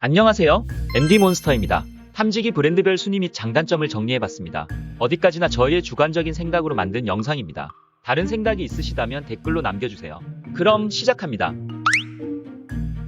안녕하세요. MD몬스터입니다. 탐지기 브랜드별 순위 및 장단점을 정리해봤습니다. 어디까지나 저희의 주관적인 생각으로 만든 영상입니다. 다른 생각이 있으시다면 댓글로 남겨주세요. 그럼 시작합니다.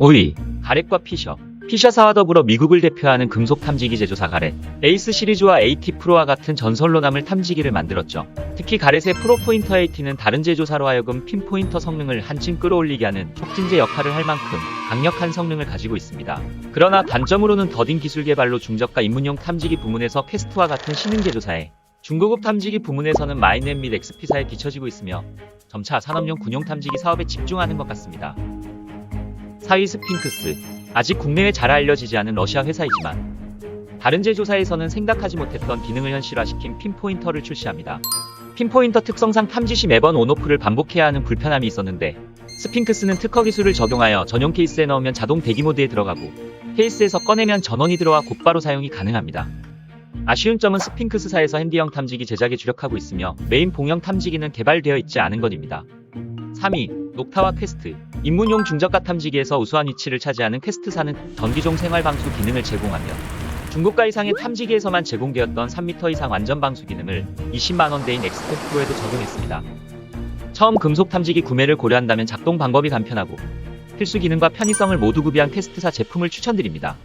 5위, 가렛과 피셔. 피셔사와 더불어 미국을 대표하는 금속 탐지기 제조사 가렛. 에이스 시리즈와 AT 프로와 같은 전설로 남을 탐지기를 만들었죠. 특히 가렛의 프로포인터 AT는 다른 제조사로 하여금 핀포인터 성능을 한층 끌어올리게 하는 촉진제 역할을 할 만큼 강력한 성능을 가지고 있습니다. 그러나 단점으로는 더딘 기술 개발로 중저가 입문용 탐지기 부문에서 퀘스트와 같은 신흥 제조사에 중고급 탐지기 부문에서는 마인넷 및 엑스피사에 뒤처지고 있으며 점차 산업용 군용 탐지기 사업에 집중하는 것 같습니다. 4위 스핑크스 아직 국내에 잘 알려지지 않은 러시아 회사이지만 다른 제조사에서는 생각하지 못했던 기능을 현실화시킨 핀포인터를 출시합니다. 핀포인터 특성상 탐지 시 매번 온오프를 반복해야 하는 불편함이 있었는데 스핑크스는 특허 기술을 적용하여 전용 케이스에 넣으면 자동 대기 모드에 들어가고 케이스에서 꺼내면 전원이 들어와 곧바로 사용이 가능합니다. 아쉬운 점은 스핑크스사에서 핸디형 탐지기 제작에 주력하고 있으며 메인 봉형 탐지기는 개발되어 있지 않은 것입니다. 3위 녹타와 퀘스트 입문용 중저가 탐지기에서 우수한 위치를 차지하는 퀘스트사는 전기종 생활 방수 기능을 제공하며 중고가 이상의 탐지기에서만 제공되었던 3m 이상 완전 방수 기능을 20만원대인 엑스템 프로에도 적용했습니다. 처음 금속 탐지기 구매를 고려한다면 작동 방법이 간편하고 필수 기능과 편의성을 모두 구비한 퀘스트사 제품을 추천드립니다.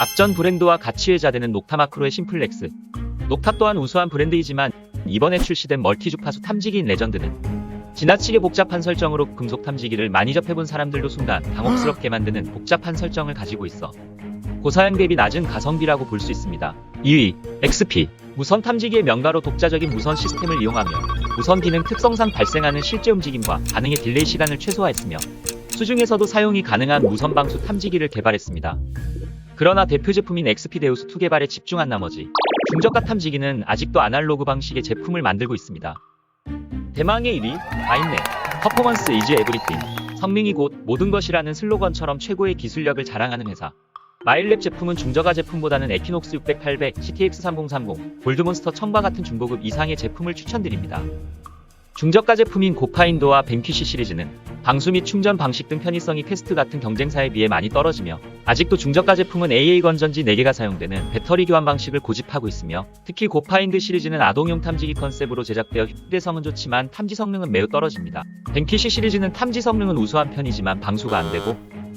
앞전 브랜드와 같이 회자되는 녹타 마크로의 심플렉스 녹타 또한 우수한 브랜드이지만 이번에 출시된 멀티 주파수 탐지기인 레전드는 지나치게 복잡한 설정으로 금속 탐지기를 많이 접해본 사람들도 순간 당혹스럽게 만드는 복잡한 설정을 가지고 있어 고사양 대비 낮은 가성비라고 볼 수 있습니다. 2위 XP 무선 탐지기의 명가로 독자적인 무선 시스템을 이용하며 무선 기능 특성상 발생하는 실제 움직임과 반응의 딜레이 시간을 최소화했으며 수중에서도 사용이 가능한 무선 방수 탐지기를 개발했습니다. 그러나 대표 제품인 XP 데우스2 개발에 집중한 나머지 중저가 탐지기는 아직도 아날로그 방식의 제품을 만들고 있습니다. 대망의 1위 마인넷 퍼포먼스 이즈 에브리띵 성능이 곧 모든 것이라는 슬로건처럼 최고의 기술력을 자랑하는 회사. 마일랩 제품은 중저가 제품보다는 에키녹스 600, 800, CTX 3030, 골드몬스터 1000과 같은 중고급 이상의 제품을 추천드립니다. 중저가 제품인 고파인도와 벤퀴시 시리즈는 방수 및 충전 방식 등 편의성이 퀘스트 같은 경쟁사에 비해 많이 떨어지며 아직도 중저가 제품은 AA 건전지 4개가 사용되는 배터리 교환 방식을 고집하고 있으며 특히 고파인드 시리즈는 아동용 탐지기 컨셉으로 제작되어 휴대성은 좋지만 탐지 성능은 매우 떨어집니다. 벤퀴시 시리즈는 탐지 성능은 우수한 편이지만 방수가 안 되고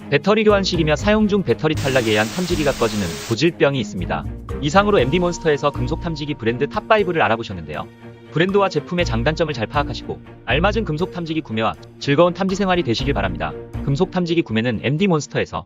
배터리 교환식이며 사용 중 배터리 탈락에 의한 탐지기가 꺼지는 고질병이 있습니다. 이상으로 MD몬스터에서 금속 탐지기 브랜드 탑5를 알아보셨는데요. 브랜드와 제품의 장단점을 잘 파악하시고 알맞은 금속 탐지기 구매와 즐거운 탐지 생활이 되시길 바랍니다. 금속 탐지기 구매는 MD몬스터에서